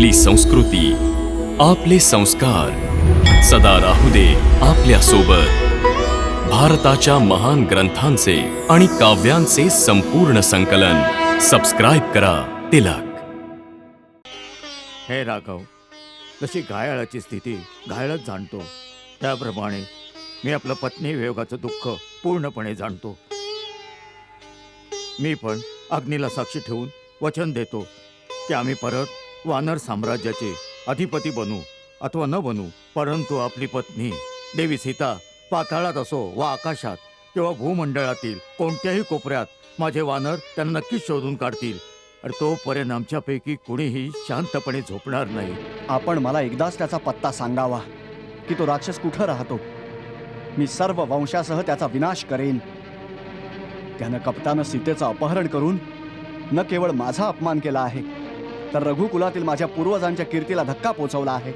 आपली संस्कृती आपले संस्कार. सदा राहू दे आपल्यासोबत भारताच्या महान ग्रंथांचे आणि काव्यांचे संपूर्ण संकलन. सबस्क्राईब करा तिलक. हे राघव जशी घायाळाची स्थिती घायाळच जाणतो. त्याप्रमाणे मी आपलं पत्नी वियोगाचं दुःख पूर्णपणे जाणतो. मी पण अग्नीला साक्षी ठेवून वचन देतो की आम्ही परत वानर साम्राज्याचे अधिपती बनू अथवा न बनू परंतु आपली पत्नी देवी सीता पाताळात असो वा आकाशात किंवा भूमंडळातील कोणत्याही कोपऱ्यात माझे वानर त्यांना नक्कीच शोधून काढतील. आणि तोपर्यंत आमच्यापैकी कुणीही शांतपणे झोपणार नाही. आपण मला एकदाच त्याचा पत्ता सांगावा की तो राक्षस कुठं राहतो? मी सर्व वंशासह त्याचा विनाश करेन. त्यानं कप्तानं सीतेचं अपहरण करून न केवळ माझा अपमान केला आहे तर रघुकुलातील माझ्या पूर्वजांच्या कीर्तीला धक्का पोचवला आहे.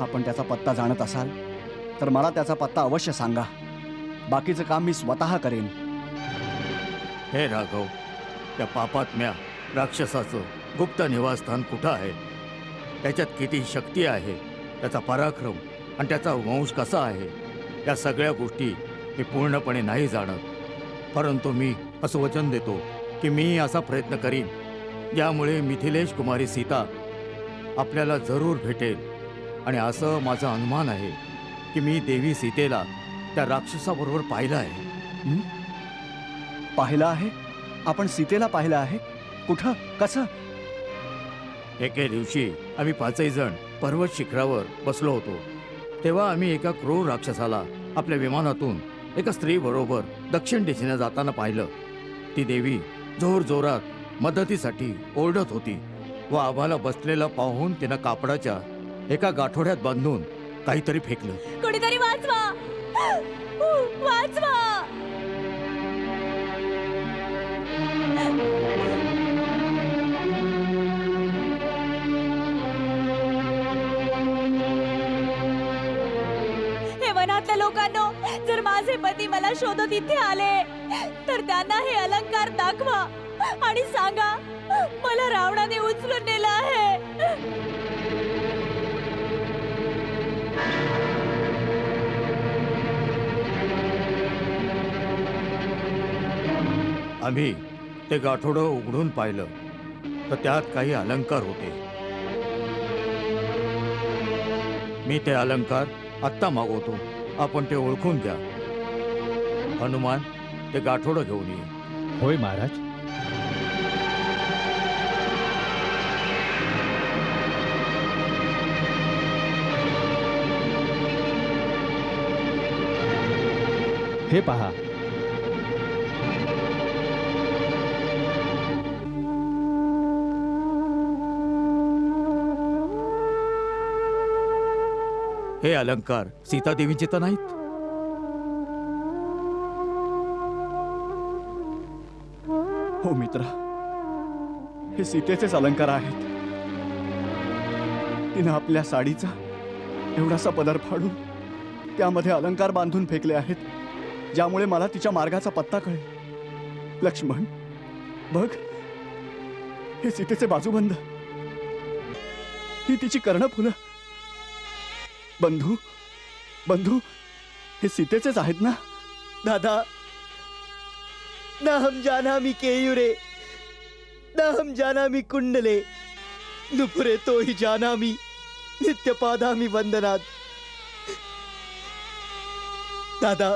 आपण त्याचा पत्ता जाणत असाल तर मला त्याचा पत्ता अवश्य सांगा. बाकीचं काम मी स्वतः करेन. हे राघव त्या पापात्म्या राक्षसाचं गुप्त निवासस्थान कुठं आहे? त्याच्यात किती शक्ती आहे? त्याचा पराक्रम आणि त्याचा वंश कसा आहे? या सगळ्या गोष्टी मी पूर्णपणे नाही जाणत. परंतु मी असं वचन देतो की मी असा प्रयत्न करीन ज्यामुळे मिथिलेश कुमारी सीता आपल्याला जरूर भेटेल. आणि असं माझा अनुमान आहे की मी देवी सीतेला त्या राक्षसाबरोबर पाहिलं आहे. पाहिलं आहे? आपण सीतेला पाहिलं आहे? कुठं? कसं? एके दिवशी आम्ही पाचही जण पर्वत शिखरावर बसलो होतो. तेव्हा आम्ही एका क्रूर राक्षसाला आपल्या विमानातून एका स्त्रीबरोबर दक्षिण दिशेने जाताना पाहिलं. ती देवी जोर जोरात मदतीसाठी ओरडत होती व आम्हाला बसलेला पाहून तिनं कापडाच्या एका गाठोड्यात बांधून काहीतरी फेकलं. कोणीतरी वाचवा. वाचवा. हे वनातल्या लोकांनो जर माझे पती मला शोधत इथे आले तर त्यांना हे अलंकार दाखवा आणि सांगा मला रावणाने उचलून नेलं आहे. आम्ही ते गाठोडं उघडून पाहिलं तर त्यात काही अलंकार होते. मी ते अलंकार आत्ता मागवतो. आपण ते ओळखून घ्या. हनुमान ते गाठोडं घेऊन ये. होय महाराज. हे पहा. हे अलंकार सीतादेवीचे तर नाहीत. हो मित्रा. हे सीतेचेच अलंकार आहेत. तिनं आपल्या साडीचा एवढासा पदर फाडून त्यामध्ये अलंकार बांधून फेकले आहेत ज्यामुळे मला तिच्या मार्गाचा पत्ता कळेल. लक्ष्मण बघ. हे सीतेचे बाजूबंद. ही तिची कर्ण फुलं बंधू बंधू हे सीतेचेच आहेत ना? दादा न हम जानामि केयुरे न हम जानामि कुंडले नुपुरे तो ही जानामि नित्य पादामी वंदनात दादा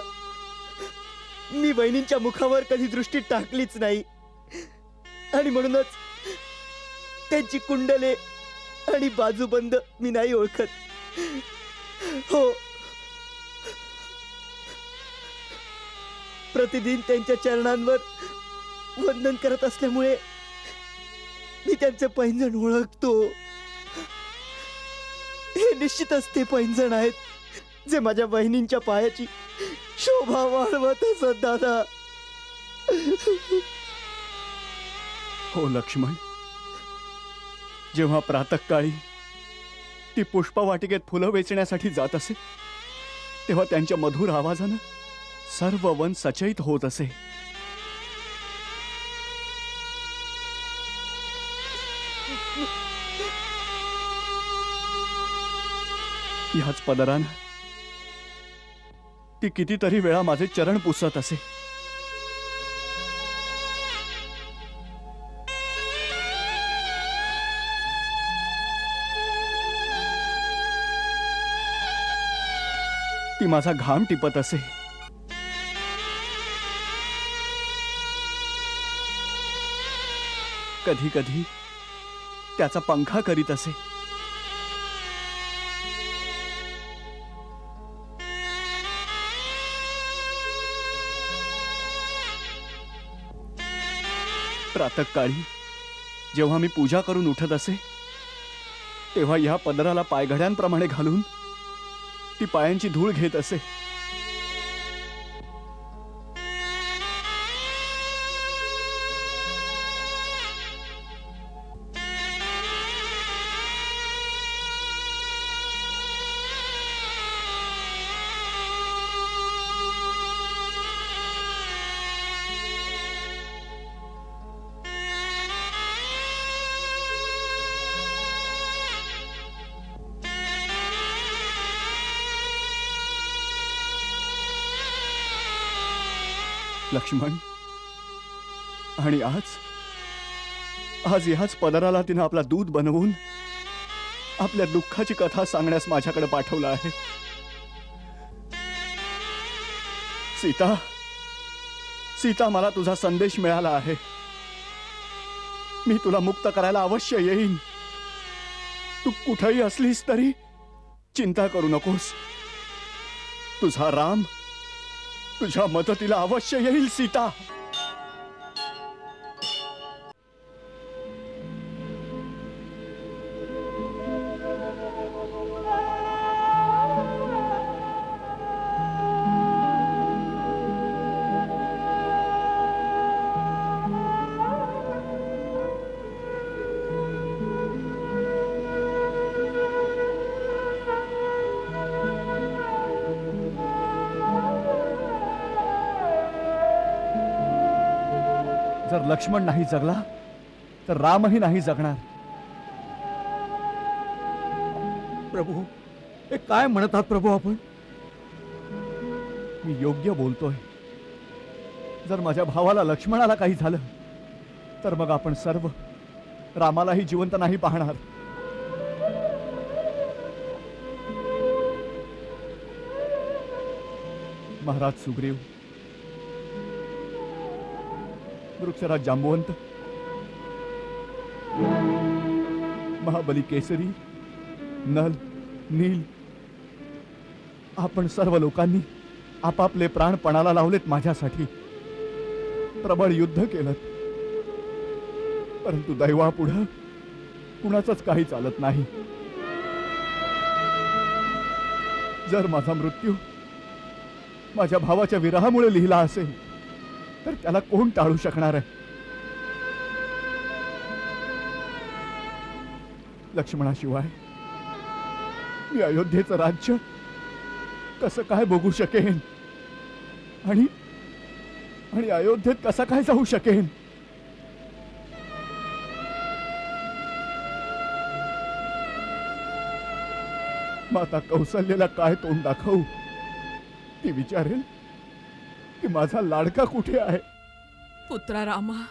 मी वहिनींच्या मुखावर कधी दृष्टी टाकलीच नाही आणि म्हणूनच त्यांची कुंडले आणि बाजूबंद मी नाही ओळखत हो प्रतिदिन त्यांच्या चरणांवर वंदन करत असल्यामुळे मी त्यांचे पैंजण ओळखतो. हे निश्चितच ते पैंजण आहेत जे माझ्या बहिणींच्या पायाची शोभा वाढवत असत दादा. हो लक्ष्मण. जेव्हा प्रातकाळी ती पुष्पवाटिकेत फुलं वेचण्यासाठी जात असे तेव्हा त्यांच्या मधुर आवाजानं सर्व वन सचैत होत असे. ह्याच पदरान ती कितीतरी वेळा माझे चरण पुसत असे. ती माझा घाम टिपत असे. कधी कधी त्याचा पंखा करीत असे. प्रातकाळी जेव्हा मी पूजा करून उठत असे तेव्हा ह्या पदराला पायघड्यांप्रमाणे घालून ती पायांची धूळ घेत असे. लक्ष्मण. आणि आज? आज ह्याच पदराला तिनं आपला दूध बनवून आपल्या दुःखाची कथा सांगण्यास माझ्याकडे पाठवलं आहे. सीता सीता मला तुझा संदेश मिळाला आहे. मी तुला मुक्त करायला अवश्य येईन. तू कुठेही असलीस तरी चिंता करू नकोस. तुझा राम तुझ्या मदतीला अवश्य येईल सीता. लक्ष्मण नाही जगला तर रामही नाही जगणार. प्रभू हे काय म्हणत आहात प्रभू आपण? मी योग्य बोलतोय. जर माझ्या भावाला लक्ष्मणाला काही झालं तर मग आपण सर्व रामालाही जिवंत नाही पाहणार. महाराज सुग्रीव वृक्षराज जांबवंत महाबली केसरी नल नील आपण सर्व लोकांनी आपापले प्राण पणाला लावलेत माझ्यासाठी. प्रबळ युद्ध केलं परंतु दैवापुढं कुणाचंच काही चालत नाही. जर माझा मृत्यू माझ्या भावाच्या विरहामुळे लिहिला असेल तर त्याला कोण टाळू शकणार आहे? लक्ष्मणाशिवाय मी अयोध्येचं राज्य कसं काय बघू शकेन? आणि आणि अयोध्येत कसा काय जाऊ शकेन? माता कौशल्यला काय तोंड दाखवू ती विचारेल? की माझा लाडका कुठे आहे? पुत्रा रामा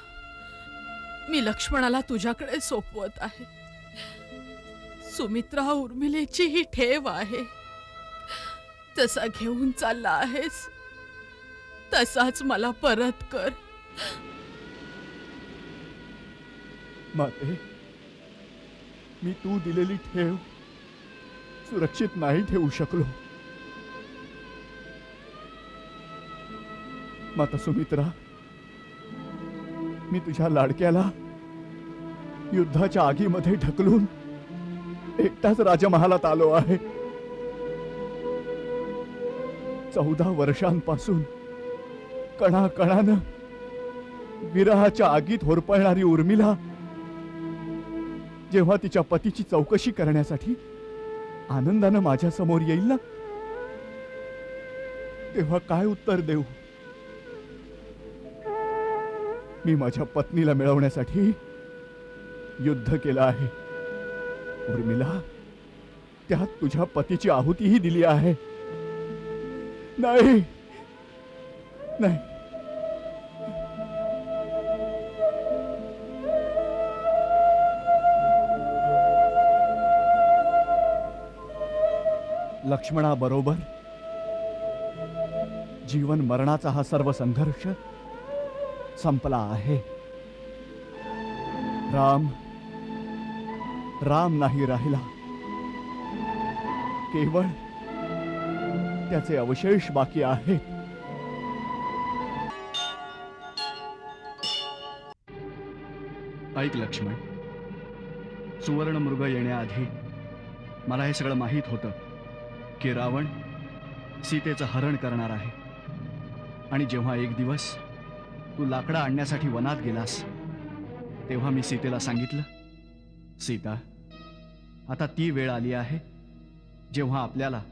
मी लक्ष्मणाला तुझ्याकडे सोपवत आहे. सुमित्रा उर्मिलेची ही ठेव आहे. तसा घेऊन चालला आहेस तसाच मला परत कर. माते मी तू दिलेली ठेव सुरक्षित नाही ठेवू शकलो. माता सुमित्रा मी तुझ्या लाडक्याला युद्धाच्या आगीमध्ये ढकलून एकटाच राजमहालात आलो आहे. चौदा वर्षांपासून कणाकणानं विरहाच्या आगीत होरपळणारी उर्मिला जेव्हा तिच्या पतीची चौकशी करण्यासाठी आनंदानं माझ्यासमोर येईल ना? तेव्हा काय उत्तर देऊ? मी माझ्या पत्नीला मिळवण्यासाठी युद्ध केलं आहे. उर्मिला त्यात तुझ्या पतीची आहुतीही दिली आहे. नाही. नाही. लक्ष्मणाबरोबर जीवन मरणाचा हा सर्व संघर्ष संपला आहे. राम राम नाही राहिला. केवळ त्याचे अवशेष बाकी आहेत. ऐक लक्ष्मण सुवर्ण मृग येण्याआधी मला हे सगळं माहीत होतं की रावण सीतेचं हरण करणार आहे. आणि जेव्हा एक दिवस तू लाकडं आणण्यासाठी वनात गेलास. तेव्हा मी सीतेला सांगितलं सीता आता ती वेळ आली आहे जेव्हा आपल्याला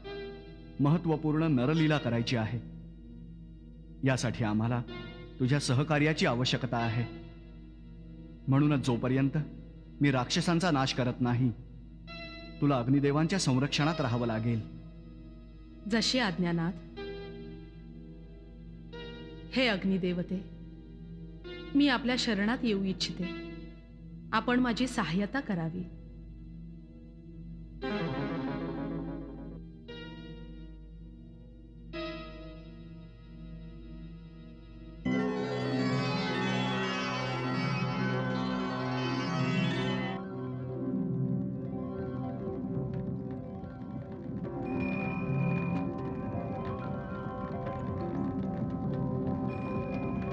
महत्त्वपूर्ण नरलीला करायची आहे. यासाठी आम्हाला तुझ्या सहकार्याची आवश्यकता आहे. म्हणूनच जोपर्यंत मी राक्षसांचा नाश करत नाही तुला अग्निदेवांच्या संरक्षणात राहावं लागेल. जशी आज्ञानाथ. हे अग्निदेवते मी आपल्या शरणात येऊ इच्छिते. आपण माझी सहाय्यता करावी.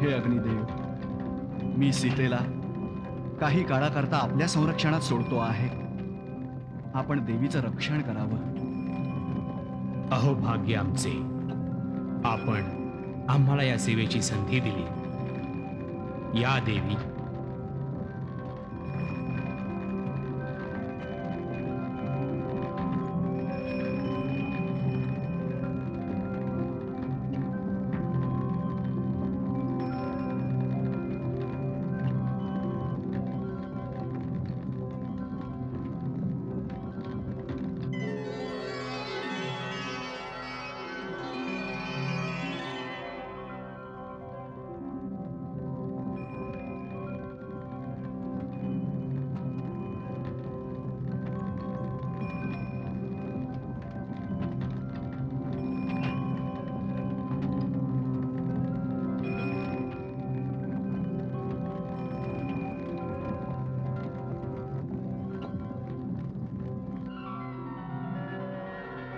हे अग्निदेव मी सीतेला काही काळाकरता आपल्या संरक्षणात सोडतो आहे. आपण देवीचं रक्षण करावं. अहो भाग्य आमचे. आपण आम्हाला या सेवेची संधी दिली. या देवी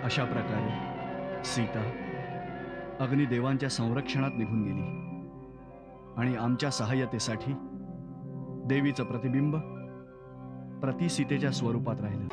अशा प्रकारे सीता अग्निदेवांच्या संरक्षणात निघून गेली आणि आमच्या सहाय्यतेसाठी देवीचं प्रतिबिंब प्रतिसीतेच्या स्वरूपात राहिलं.